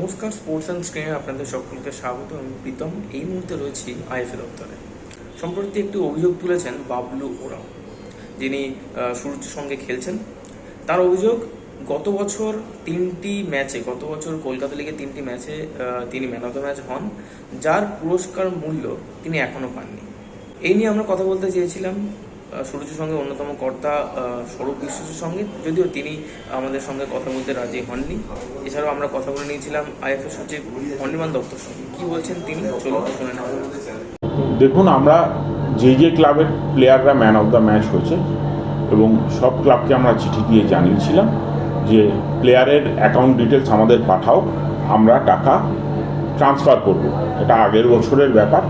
নমস্কার sports and স্ক্রিনে আপনাদের সকলকে স্বাগত। আমি প্রীতম। এই মুহূর্তে রয়েছি আইএফএ দপ্তরে সম্প্রতি একটি অভিযোগ তুলেছেন বাবলু ওরাও, যিনি সূর্যের সঙ্গে খেলছেন। তার অভিযোগ, গত বছর তিনটি ম্যাচে, গত বছর কলকাতা লিগে তিনটি ম্যাচে তিনি ম্যান অফ দ্য ম্যাচ হন, যার পুরস্কার মূল্য তিনি এখনও পাননি। এই নিয়ে আমরা কথা বলতে চেয়েছিলাম। আহ, সঙ্গে অন্যতম কর্তা স্বরূপ বিশ্বাসের সঙ্গে। যদিও তিনি আমাদের সঙ্গে কথা বলতে রাজি হননি। এছাড়াও আমরা কথা বলে নিয়েছিলাম আইএফএ সচিব অনির্বাণ দত্তর সঙ্গে। কি বলছেন তিনি? চলুন শুনে নেওয়া দেখুন আমরা যে যে ক্লাবের প্লেয়াররা ম্যান অফ দ্য ম্যাচ হয়েছে এবং সব ক্লাবকে আমরা চিঠি দিয়ে জানিয়েছিলাম যে প্লেয়ারের অ্যাকাউন্ট ডিটেলস আমাদের পাঠাও আমরা টাকা ট্রান্সফার করব। এটা আগের বছরের ব্যাপার।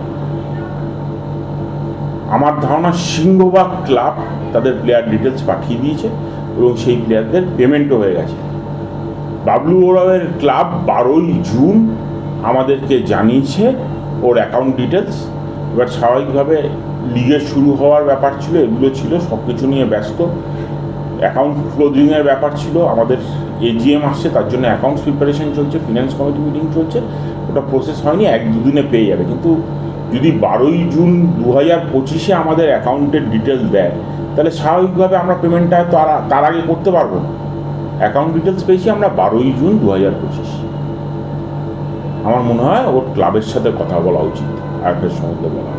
আমার ধারণা সিংহবাগ ক্লাব তাদের প্লেয়ার ডিটেলস পাঠিয়ে দিয়েছে এবং সেই প্লেয়ারদের পেমেন্টও হয়ে গেছে। বাবলু ওরাওয়ের ক্লাব বারোই জুন আমাদেরকে জানিয়েছে ওর অ্যাকাউন্ট ডিটেলস এবার স্বাভাবিকভাবে লিগের শুরু হওয়ার ব্যাপার ছিল, এগুলো ছিল সব কিছু নিয়ে ব্যস্ত। অ্যাকাউন্ট ক্লোজিংয়ের ব্যাপার ছিল, আমাদের এজিএম আসছে, তার জন্য অ্যাকাউন্টস প্রিপারেশন চলছে ফিনান্স কমিটি মিটিং চলছে। ওটা প্রসেস হয়নি, এক দুদিনে পেয়ে যাবে। কিন্তু যদি বারোই জুন দু হাজার পঁচিশে আমাদের অ্যাকাউন্টের ডিটেলস দেয়, তাহলে স্বাভাবিকভাবে আমরা পেমেন্টটা তার তার আগে করতে পারব না। অ্যাকাউন্ট ডিটেলস পেয়েছি আমরা বারোই জুন দু হাজার পঁচিশ। আমার মনে হয় ওর ক্লাবের সাথে কথা বলা উচিত আর একটা সম্বন্ধে বলা